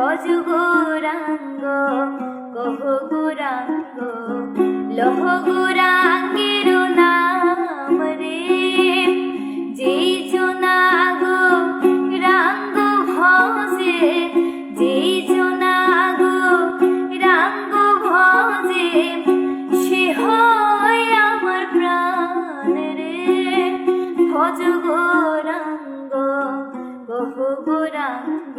ভজ গৌরাঙ্গ, কহ গৌরাঙ্গ, লহ গৌরাঙ্গের নাম রে। যেই জনাগ রাঙ্গ ভজে যেই জনাগ রাঙ্গ ভজে, সে আমার প্রাণ রে। ভজ গৌরাঙ্গ, কহ গৌরাঙ্গ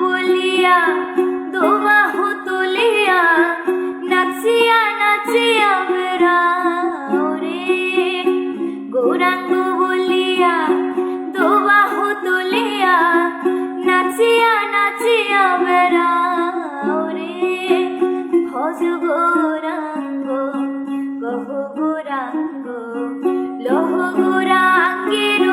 বলিয়া দোবাহ তুলিয়া নাচিয়া নাচিয়া গৌরাঙ্গের